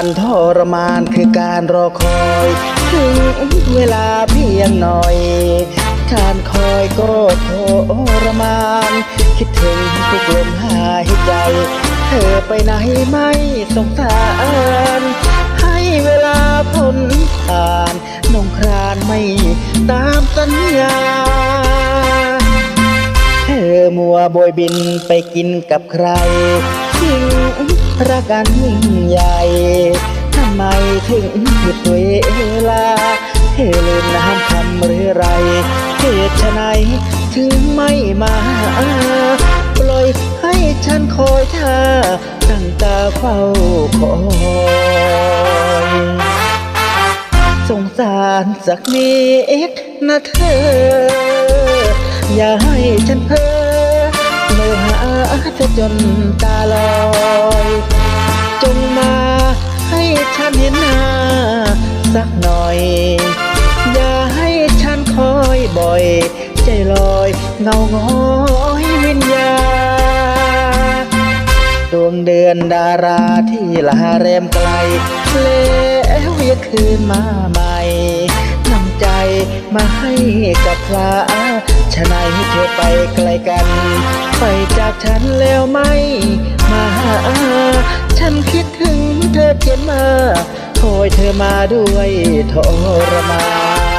ารทรมานคือการรอคอย ถึงเวลาเพียงหน่อย การคอยก็ทรมาน คิดถึงทุกลมหายใจ เธอไปไหนไม่สงสารให้เวลาพ้นผ่านนงครานไม่ตามสัญญาเธอมัวโบยบินไปกินกับใครทิ้ง รักกันยิ่งใหญ่ทำไมถึงหยุดเวลาเธอลืมน้ำคำหรือไรเหตุไฉนถึงไม่มา ปล่อยให้ฉันคอยเธอตั้งตาเฝ้าคอยสงสารสักนิดนะเธอ อย่าให้ฉันเพ้อเมื่อ ธอจนตาลอย จงมาให้ฉันเห็นหน้าสักหน่อย อย่าให้ฉันคอยบ่อย ใจลอยเงาง้อยวิญญาดวงเดือนดาราที่ลาแรมไกล แล้วยังคืนมาใหม่นำใจมาให้กับพระ ฉะไหนเธอไปไกลกัน ไปจากฉันแล้วไม่มาหา ฉันคิดถึงเธอเกินมาคอยเธอมาด้วยทรมาน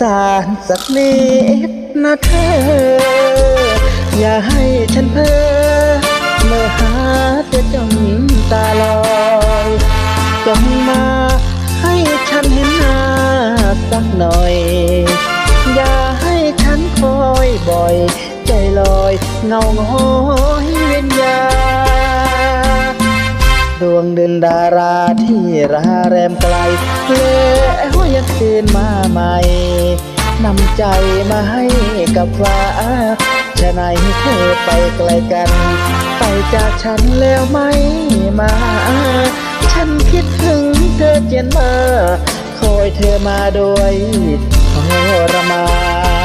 สารสักนิดนะเธอ อย่าให้ฉันเพ้อเมื่อหาเธอจนตาลอยจงมาให้ฉันเห็นหน้าสักหน่อย อย่าให้ฉันคอยบ่อย ใจลอยเงาง้อยเวียนยาดวงเดือนดาราที่ราแรมไกลแล้วยังคืนมาใหม่ นำใจมาให้กับฟ้าฉะไหนเธอไปไกลกัน ไปจากฉันแล้วไม่มา ฉันคิดถึงเธอเจียนมาคอยเธอมาโดยทรมาน